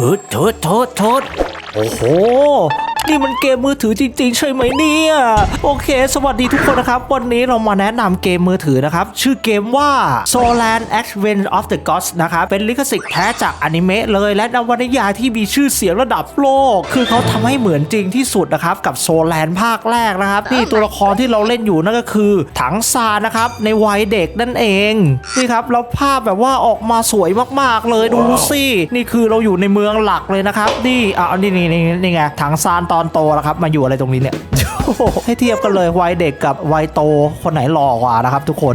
โทษโทษโทษโทษโอ้โห นี่มันเกมมือถือจริง ๆ ใช่ไหมเนี่ย โอเค สวัสดีทุกคนนะครับ วันนี้เรามาแนะนำเกมมือถือนะครับ ชื่อเกมว่า Solan Advent of the Gods นะครับ เป็นลิขสิทธิ์แท้จากอนิเมะเลย และนวนิยายที่มีชื่อเสียงระดับโลก คือเขาทำให้เหมือนจริงที่สุดนะครับ กับโซแลนภาคแรกนะครับนี่ตัวละครที่เราเล่นอยู่นั่นก็คือถังซานนะครับในวัยเด็กนั่นเองนี่ครับแล้วภาพแบบว่าออกมาสวยมากๆเลยดูสินี่คือเราอยู่ในเมืองหลักเลยนะครับนี่อะนี่นี่นี่ไงถังซานต่ออนโตแล้วครับ มาอยู่อะไรตรงนี้เนี่ย ให้เทียบกันเลยวัยเด็กกับวัยโตคนไหนหล่อกว่านะครับทุกคน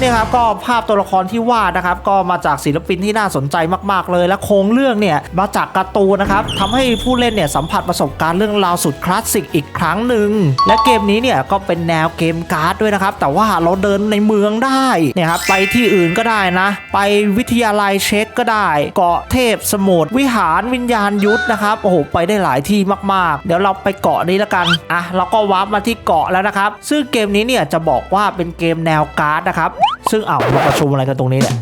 นี่ครับก็ภาพตัวละครที่วาดนะครับ ก็มาจากศิลปินที่น่าสนใจมาก ๆ เลย และโครงเรื่องเนี่ยมาจากการ์ตูนนะครับทำให้ผู้เล่นเนี่ยสัมผัสประสบการณ์เรื่องราวสุดคลาสสิกอีกครั้งหนึ่งและเกมนี้เนี่ยก็เป็นแนวเกมการ์ดด้วยนะครับ แต่ว่าเราเดินในเมืองได้เนี่ยครับไปที่อื่นก็ได้นะ ไปวิทยาลัยเช็คก็ได้ เกาะเทพสมุทรวิหารวิญญาณยุทธนะครับโอ้โหไปได้หลายที่มาก ๆ เดี๋ยวเราไปเกาะนี้แล้วกันอะเราก็วาร์ปมาที่เกาะแล้วนะครับ ซึ่งเกมนี้เนี่ยจะบอกว่าเป็นเกมแนวการ์ดนะครับ ซึ่งเอามาประชุมอะไรกันตรงนี้เนี่ย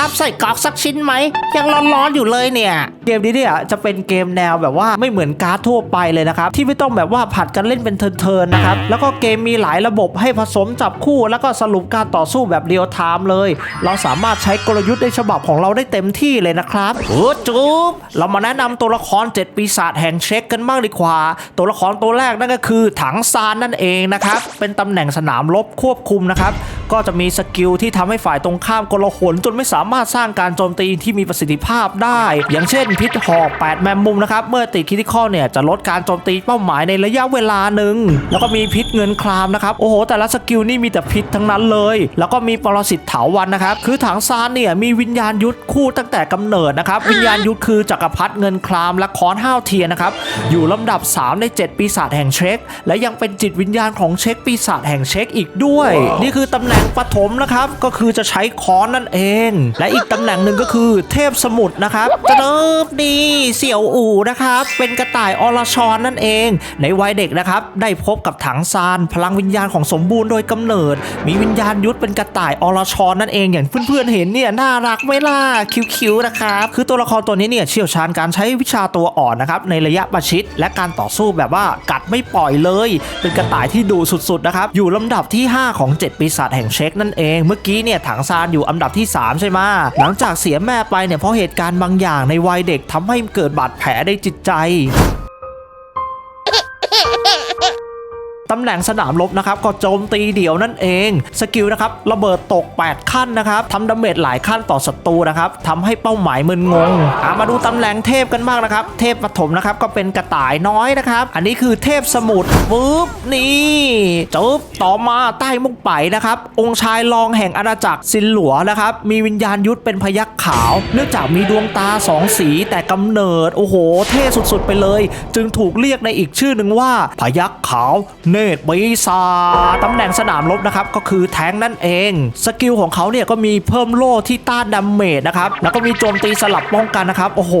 รับใส่กรอกสักชิ้นไหม ยังร้อนๆอยู่เลยเนี่ย เกมนี้เนี่ยจะเป็นเกมแนวแบบว่าไม่เหมือนการ์ดทั่วไปเลยนะครับ ที่ไม่ต้องแบบว่าผัดกันเล่นเป็นเทิร์นๆนะครับ แล้วก็เกมมีหลายระบบให้ผสมจับคู่ แล้วก็สรุปการต่อสู้แบบเรียลไทม์เลย เราสามารถใช้กลยุทธ์ในฉบับของเราได้เต็มที่เลยนะครับโอ้จุ๊บเรามาแนะนำตัวละคร7ปีศาจแห่งเช็คกันบ้างดีกว่า ตัวละครตัวแรกนั่นก็คือถังซานนั่นเองนะครับเป็นตำแหน่งสนามรบควบคุมนะครับ ก็จะมีสกิลที่ทำให้ฝ่ายตรงข้ามกลหนจนไม่สามารถสร้างการโจมตีที่มีประสิทธิภาพได้ อย่างเช่นพิษหอก8แมมมุมนะครับ เมื่อติดคิติคอลเนี่ยจะลดการโจมตีเป้าหมายในระยะเวลาหนึ่ง แล้วก็มีพิษเงินครามนะครับ โอ้โห แต่ละสกิลนี่มีแต่พิษทั้งนั้นเลย แล้วก็มีปรสิตเถาวันนะครับ คือถังซานเนี่ยมีวิญญาณยุทธคู่ตั้งแต่กำเนิดนะครับ วิญญาณยุทธคือจักรพรรดิเงินครามและคอนห้าวเทียนนะครับ อยู่ลำดับ 3 ใน 7 ปีศาจแห่งเช็ค และยังเป็นจิตวิญญาณของเช็คปีศาจแห่งเช็คอีกด้วย นี่คือตำแหน่งปฐมนะครับ ก็คือจะใช้ค้อนนั่นเอง และอีกตำแหน่งหนึ่งก็คือเทพสมุทรนะครับจะเริ่มดีเสี่ยวอู่นะครับ เป็นกระต่ายอรชรนนั่นเอง ในวัยเด็กนะครับ ได้พบกับถังซานพลังวิญญาณของสมบูรณ์โดยกำเนิด มีวิญญาณยุทธเป็นกระต่ายอรชรนนั่นเอง อย่างเพื่อนๆเห็นเนี่ยน่ารักไหมล่ะคิ้วๆนะครับคือตัวละครตัวนี้เนี่ยเชี่ยวชาญการใช้วิชาตัวอ่อนนะครับในระยะประชิด และการต่อสู้แบบว่ากัดไม่ปล่อยเลย เป็นกระต่ายที่ดุสุดๆนะครับอยู่ลำดับที่ 5 ของ 7 ปีศาจแห่งเช็คนั่นเอง เมื่อกี้เนี่ยถังซานอยู่อันดับที่ 3 ใช่ไหมหลังจากเสียแม่ไปเนี่ยเพราะเหตุการณ์บางอย่างในวัยเด็กทำให้เกิดบาดแผลในจิตใจ ตำแหน่งสนามรบนะครับก็โจมตีเดี่ยวนั่นเอง สกิลนะครับระเบิดตก 8 ขั้นนะครับทำดาเมจหลายขั้นต่อศัตรูนะครับทำให้เป้าหมายมึนงงอะมาดูตำแหน่งเทพกันบ้างนะครับ เทพปฐมนะครับก็เป็นกระต่ายน้อยนะครับ อันนี้คือเทพสมุทรปุ๊บนี่จุ๊บต่อมาใต้มุกไปนะครับ องค์ชายรองแห่งอาณาจักรซินหลัวนะครับ มีวิญญาณยุทธเป็นพยักขาว เนื่องจากมีดวงตาสองสีแต่กำเนิด โอ้โห เท่สุดๆไปเลย จึงถูกเรียกในอีกชื่อหนึ่งว่าพยักขาวเนตรปีศาจตำแหน่งสนามรบนะครับก็คือแทงนั่นเอง สกิลของเขาเนี่ยก็มีเพิ่มโล่ที่ต้านดาเมจนะครับแล้วก็มีโจมตีสลับป้องกันนะครับโอ้โห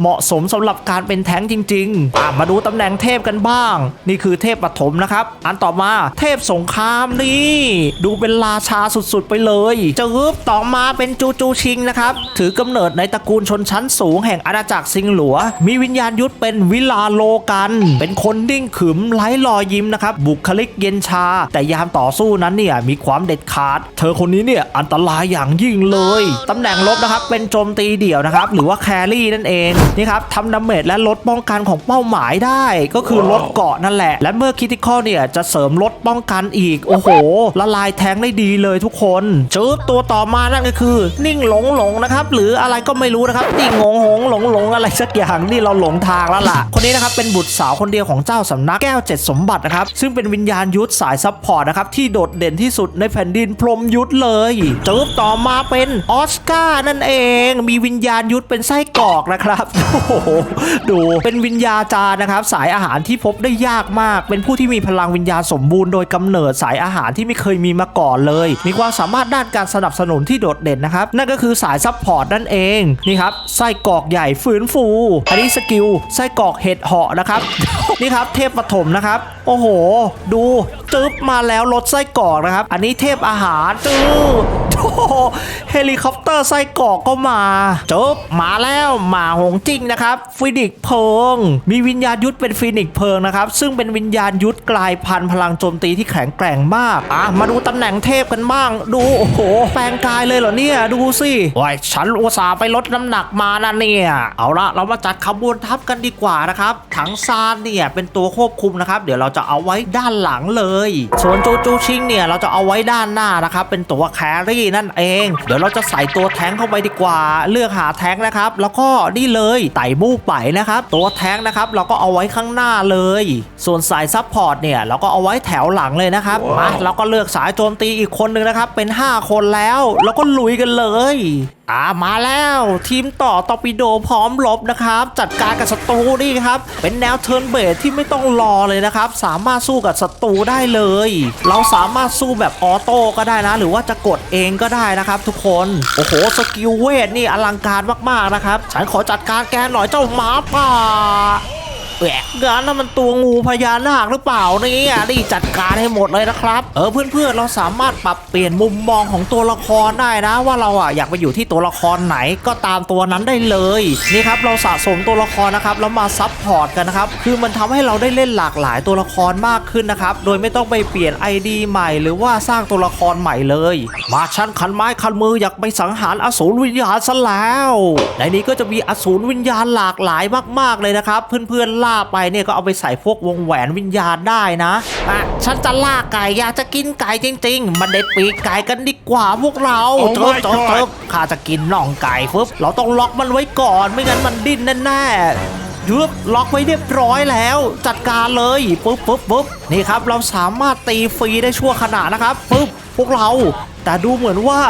เหมาะสมสำหรับการเป็นแทงจริงๆมาดูตำแหน่งเทพกันบ้าง นี่คือเทพปฐมนะครับอันต่อมาเทพสงครามนี่ดูเป็นราชาสุดๆไปเลยจะฮึบต่อมาเป็นจูจูชิงนะครับถือกำเนิดในตระกูลชนชั้นสูงแห่งอาณาจักรซิงหลัว มีวิญญาณยุทธเป็นวิลาโลกัน เป็นคนนิ่งขึมไร้รอยยิ้มนะครับบุคลิกเย็นชา แต่ยามต่อสู้นั้นเนี่ยมีความเด็ดขาด เธอคนนี้เนี่ยอันตรายอย่างยิ่งเลยตำแหน่งลบนะครับเป็นโจมตีเดี่ยวนะครับหรือว่าแครี่นั่นเองนี่ครับทำดาเมจและลดป้องกันของเป้าหมายได้ ก็คือลดเกาะนั่นแหละ และเมื่อคิติคอลเนี่ยจะเสริมลดป้องกันอีกโอ้โหละลายแทงได้ดีเลยทุกคนจืบตัวต่อมานั่นก็คือ นิ่งหลงหลงนะครับหรืออะไรก็ไม่รู้นะครับนิ่งงงหงหลงหลงอะไรสักอย่างนี่เราหลงทางแล้วล่ะ คนนี้นะครับเป็นบุตรสาวคนเดียวของเจ้าสำนักแก้วเจ็ดสมบัตินะครับซึ่งเป็นวิญญาณยุทธสายซับพอร์ตนะครับ ที่โดดเด่นที่สุดในแผ่นดินพรมยุทธเลยจืบต่อมาเป็นออสการ์นั่นเอง มีวิญญาณยุทธเป็นไส้กรอกนะครับโอ้โหดูเป็นวิญญาจารนะครับสายอาหารที่พบได้ยากมาก เป็นผู้ที่มีพลังวิญญาณสมบูรณ์โดยกำเนิดสายอาหารที่ไม่เคยมีมาก่อนเลย มีความสามารถด้านการสนับสนุนที่โดดเด่นนะครับ นั่นก็คือสายซัพพอร์ตนั่นเองนี่ครับไส้กรอกใหญ่ฟื้นฟู อันนี้สกิลไส้กรอกเห็ดเหาะนะครับนี่ครับเทพปฐมนะครับ โอ้โหดูจึ๊บมาแล้วรถไส้กรอกนะครับ อันนี้เทพอาหารจื๊บโอ้โห เฮลิคอปเตอร์ไส้กรอกก็มา จบมาแล้วหมาหงจริงนะครับฟินิกเพิง มีวิญญาณยุทธเป็นฟินิกเพิงนะครับ ซึ่งเป็นวิญญาณยุทธกลายพันธุ์พลังโจมตีที่แข็งแกร่งมาก อะ มาดูตำแหน่งเทพกันบ้าง ดู โอ้โห แปลงกายเลยเหรอเนี่ย ดูสิโอ้ยฉันอุตส่าห์ไปลดน้ำหนักมานะเนี่ย เอาละเรามาจัดขบวนทัพกันดีกว่านะครับ ถังซานเนี่ยเป็นตัวควบคุมนะครับ เดี๋ยวเราจะเอาไว้ด้านหลังเลย ส่วนจูจูชิงเนี่ยเราจะเอาไว้ด้านหน้านะครับ เป็นตัวแครี่นั่นเอง เดี๋ยวเราจะใส่ตัวแท้งเข้าไปดีกว่า เลือกหาแท้งนะครับ แล้วก็นี่เลยไต่มู่ไปนะครับ ตัวแท้งนะครับ เราก็เอาไว้ข้างหน้าเลย ส่วนสายซัพพอร์ตเนี่ยเราก็เอาไว้แถวหลังเลยนะครับมาเราก็เลือกสายโจมตีอีกคนหนึ่งนะครับ เป็น 5 คนแล้ว แล้วก็ลุยกันเลย อามาแล้วทีมต่อตอปิโดพร้อมลบนะครับ จัดการกับศัตรูนี่ครับ เป็นแนวเทิร์นเบสที่ไม่ต้องรอเลยนะครับ สามารถสู้กับศัตรูได้เลย เราสามารถสู้แบบออโต้ก็ได้นะ หรือว่าจะกดเองก็ได้นะครับ ทุกคนโอ้โหสกิลเวทนี่อลังการมากๆนะครับ ฉันขอจัดการแกหน่อยเจ้าหมาป่า แหวกงานนั้นมันตัวงูพญานาคหรือเปล่าเนี่ยนี่จัดการให้หมดเลยนะครับ เออเพื่อนๆเราสามารถปรับเปลี่ยนมุมมองของตัวละครได้นะ ว่าเราอะอยากไปอยู่ที่ตัวละครไหนก็ตามตัวนั้นได้เลยนี่ครับเราสะสมตัวละครนะครับแล้วมาซับพอร์ตกันนะครับคือมันทำให้เราได้เล่นหลากหลายตัวละครมากขึ้นนะครับโดยไม่ต้องไปเปลี่ยน ID ใหม่ หรือว่าสร้างตัวละครใหม่เลย มาชั้นคันไม้คันมืออยากไปสังหารอสูรวิญญาณซะแล้วในนี้ก็จะมีอสูรวิญญาณหลากหลายมาก ๆเลยนะครับ เพื่อนๆล่าไปเนี่ยก็เอาไปใส่พวกวงแหวนวิญญาณได้นะอะฉันจะล่าไก่อยากจะกินไก่จริง ๆ มันเด็ดปีกไก่กันดีกว่าพวกเรา Oh เติบ my เติบ God เติบข้าจะกินน่องไก่ปุ๊บเราต้องล็อกมันไว้ก่อนไม่งั้นมันดิ้นแน่ๆยึบล็อกไว้เรียบร้อยแล้ว จัดการเลยปุ๊บปุ๊บปุ๊บนี่ครับเราสามารถตีฟรีได้ชั่วขณะนะครับปุ๊บพวกเรา แต่ดูเหมือนว่า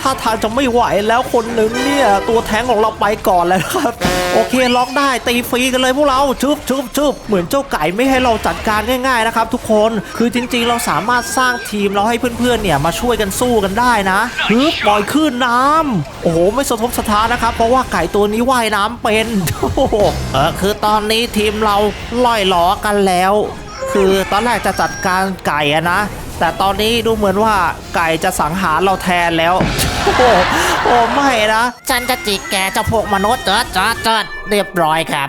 ถ้าทางจะไม่ไหวแล้วคนหนึ่งเนี่ย ตัวแทงของเราไปก่อนแล้วนะครับ โอเคล็อกได้ตีฟรีกันเลยพวกเราชุบชุบชุบเหมือนเจ้าไก่ไม่ให้เราจัดการง่ายๆนะครับทุกคนคือจริงๆ เราสามารถสร้างทีมเราให้เพื่อนๆเนี่ยมาช่วยกันสู้กันได้นะฮึบปล่อยขึ้นน้ำโอ้โหไม่สะทกสะท้านนะครับ เพราะว่าไก่ตัวนี้ว่ายน้ำเป็นเออคือตอนนี้ทีมเราล่อยหลอกันแล้ว คือตอนแรกจะจัดการไก่อะนะ แต่ตอนนี้ดูเหมือนว่าไก่จะสังหารเราแทนแล้ว โอ้โหไม่นะ ฉันจะจิกแกเจ้าพวกมนุษย์เจิดจอดจิดเรียบร้อยครับ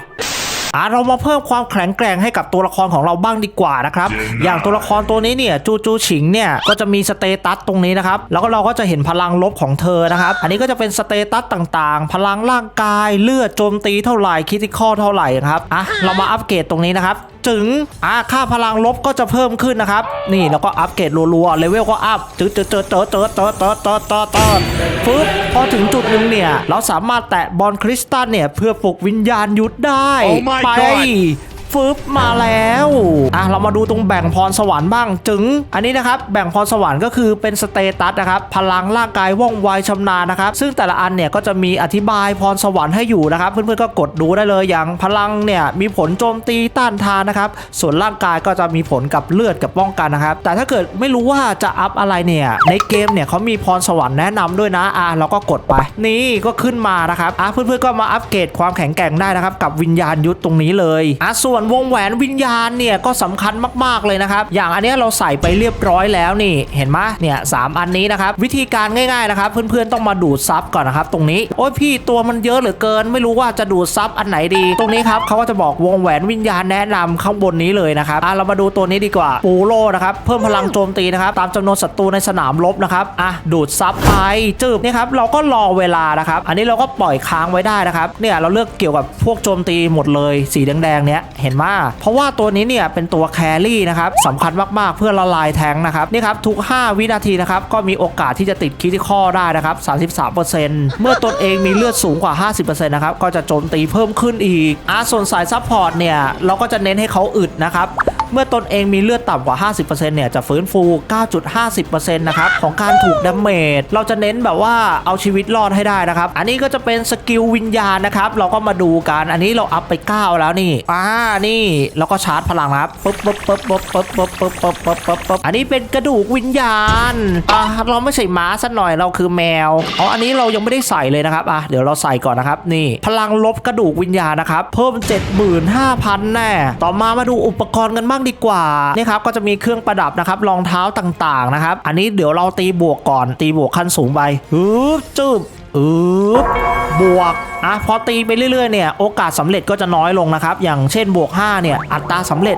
อะเรามาเพิ่มความแข็งแกร่งให้กับตัวละครของเราบ้างดีกว่านะครับ อย่างตัวละครตัวนี้เนี่ยจูจูฉิงเนี่ยก็จะมีสเตตัสตรงนี้นะครับ แล้วก็เราก็จะเห็นพลังลบของเธอนะครับ อันนี้ก็จะเป็นสเตตัสต่างๆ พลังร่างกายเลือดโจมตีเท่าไหร่คิติคอเท่าไหร่นะครับ อะเรามาอัปเกรดตรงนี้นะครับจึงอะค่าพลังลบก็จะเพิ่มขึ้นนะครับ นี่แล้วก็อัปเกรดรัวๆเลเวลก็อัพจืดๆๆๆๆๆๆๆๆปึ๊บพอถึงจุดหนึ่งเนี่ย เราสามารถแตะบอลคริสตัลเนี่ยเพื่อปลุกวิญญาณยุทธได้ Oh my Pai God. ฟึบมาแล้วอะเรามาดูตรงแบ่งพรสวรรค์บ้างจึง อันนี้นะครับแบ่งพรสวรรค์ก็คือเป็นสเตตัสนะครับพลังร่างกายว่องไวชำนาญนะครับซึ่งแต่ละอันเนี่ยก็จะมีอธิบายพรสวรรค์ให้อยู่นะครับ เพื่อนๆก็กดดูได้เลยอย่างพลังเนี่ยมีผลโจมตีต้านทานนะครับส่วนร่างกายก็จะมีผลกับเลือดกับป้องกันนะครับแต่ถ้าเกิดไม่รู้ว่าจะอัพอะไรเนี่ยในเกมเนี่ยเขามีพรสวรรค์แนะนำด้วยนะอะเราก็กดไป นี่ก็ขึ้นมานะครับอะเพื่อนๆก็มาอัปเกรดความแข็งแกร่งได้นะครับกับวิญญาณยุทธตรงนี้เลยอะส่วนวงแหวนวิญญาณเนี่ยก็สำคัญมากๆเลยนะครับ อย่างอันเนี้ยเราใส่ไปเรียบร้อยแล้วนี่เห็นไหมเนี่ยสามอันนี้นะครับวิธีการง่ายๆนะครับเพื่อนๆต้องมาดูดซับก่อนนะครับตรงนี้โอ้ยพี่ตัวมันเยอะเหลือเกิน ไม่รู้ว่าจะดูดซับอันไหนดี ตรงนี้ครับเขาก็จะบอกวงแหวนวิญญาณแนะนำข้างบนนี้เลยนะครับอะเรามาดูตัวนี้ดีกว่าปูโรนะครับเพิ่มพลังโจมตีนะครับตามจำนวนศัตรูในสนามรบนะครับอะดูดซับไปจืบนี่ครับเราก็รอเวลานะครับอันนี้เราก็ปล่อยค้างไว้ได้นะครับเนี่ยเราเลือกเกี่ยวกับพวกโจมตีหมดเลยสีแดงๆเนี้ยเห็น็นมเพราะว่าตัวนี้เนี่ยเป็นตัวแครี่นะครับสำคัญมากๆเพื่อละลายแทงนะครับนี่ครับทุก 5 วินาทีนะครับก็มีโอกาสที่จะติดคิติคอได้นะครับ 33%เมื่อตนเองมีเลือดสูงกว่า 50%นะครับก็จะโจมตีเพิ่มขึ้นอีกอะส่วนสายซัพพอร์ตเนี่ยเราก็จะเน้นให้เขาอึดนะครับ เมื่อตนเองมีเลือดต่ำกว่า 50%เนี่ยจะฟื้นฟู 9.50%นะครับของการถูกดาเมจเราจะเน้นแบบว่าเอาชีวิตรอดให้ได้นะครับ อันนี้ก็จะเป็นสกิลวิญญาณนะครับเราก็มาดูกันอันนี้เราอัพไป 9 แล้วนี่อ่านี่เราก็ชาร์จพลังนะครับปึ๊บปึ๊บปึ๊บปึ๊บปึ๊บปึ๊บปึ๊บปึ๊บปึ๊บปึ๊บปึ๊บอันนี้เป็นกระดูกวิญญาณอ่าเราไม่ใส่ม้าสักหน่อยเราคือแมวอ๋ออันนี้เรายังไม่ได้ใส่เลยนะครับอะเดี๋ยวเราใส่ก่อนนะครับนี่ พลังลบกระดูกวิญญาณนะครับเพิ่ม 75,000แน่ต่อมามาดูอุปกรณ์กันบ้างางดีกว่านี่ครับก็จะมีเครื่องประดับนะครับรองเท้าต่างๆนะครับ อันนี้เดี๋ยวเราตีบวกก่อนตีบวกขั้นสูงไปฮึบจึบ อึบบวกอะพอตีไปเรื่อยๆเนี่ยโอกาสสำเร็จก็จะน้อยลงนะครับ อย่างเช่นบวก 5 เนี่ย อัตราสำเร็จ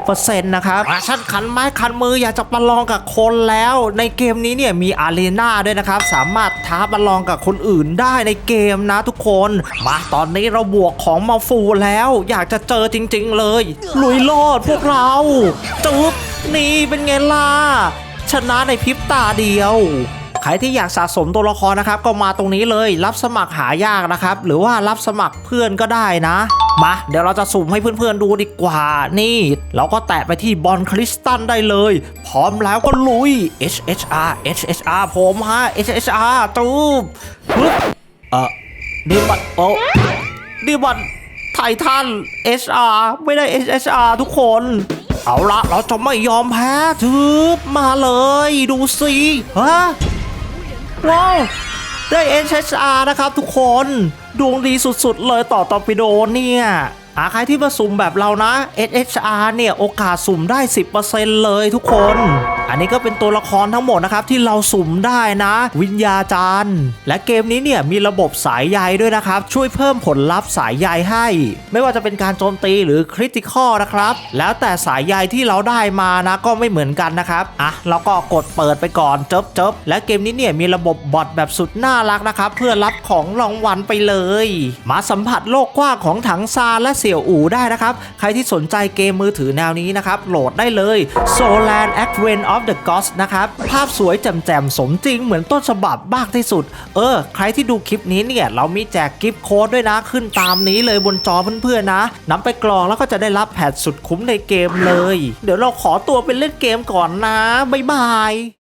40%นะครับฉันคันไม้คันมืออยากจะประลองกับคนแล้ว ในเกมนี้เนี่ยมีอารีนาด้วยนะครับ สามารถท้าประลองกับคนอื่นได้ในเกมนะทุกคน มาตอนนี้เราบวกของมาฟูแล้ว อยากจะเจอจริง ๆ เลยลุยโลดพวกเราจุ๊บนี่เป็นไงล่ะชนะในพริบตาเดียว ใครที่อยากสะสมตัวละครนะครับ ก็มาตรงนี้เลยรับสมัครหายากนะครับ หรือว่ารับสมัครเพื่อนก็ได้นะ มาเดี๋ยวเราจะสุ่มให้เพื่อนๆดูดีกว่า นี่ เราก็แตะไปที่บอลคริสตัลได้เลย พร้อมแล้วก็ลุย HHR HHR ผมฮะ HHR ตูบปึ๊บเออนี่มันโอ้นี่มันไททัน HR ไม่ได้ HHR ทุกคนเอาละเราจะไม่ยอมแพ้ทึบมาเลย ดูสิฮะ ว้าวได้ HHR นะครับทุกคนดวงดีสุดๆ เลยต่อตอร์ปิโดเนี่ยอาใครที่มาสุ่มแบบเรานะ SHR เนี่ย โอกาสสุ่มได้ 10%เลยทุกคน อันนี้ก็เป็นตัวละครทั้งหมดนะครับที่เราสุ่มได้นะ วิญญาจารย์และเกมนี้เนี่ยมีระบบสายใยด้วยนะครับ ช่วยเพิ่มผลลัพธ์สายใยให้ ไม่ว่าจะเป็นการโจมตีหรือคริติคอลนะครับ แล้วแต่สายใยที่เราได้มานะก็ไม่เหมือนกันนะครับอะเราก็กดเปิดไปก่อนจบจบและเกมนี้เนี่ยมีระบบบอทแบบสุดน่ารักนะครับ เพื่อรับของรางวัลไปเลย มาสัมผัสโลกกว้างของถังซานและเสี่ยวอู่ได้นะครับ ใครที่สนใจเกมมือถือแนวนี้นะครับโหลดได้เลย Solan Advent of the Gods นะครับ ภาพสวยแจ่มๆ สมจริงเหมือนต้นฉบับมากที่สุด เออ ใครที่ดูคลิปนี้เนี่ย เรามีแจกกิฟต์โค้ดด้วยนะ ขึ้นตามนี้เลยบนจอเพื่อนๆนะนำไปกรองแล้วก็จะได้รับแพทสุดคุ้มในเกมเลย เดี๋ยวเราขอตัวไปเล่นเกมก่อนนะ บ๊ายบาย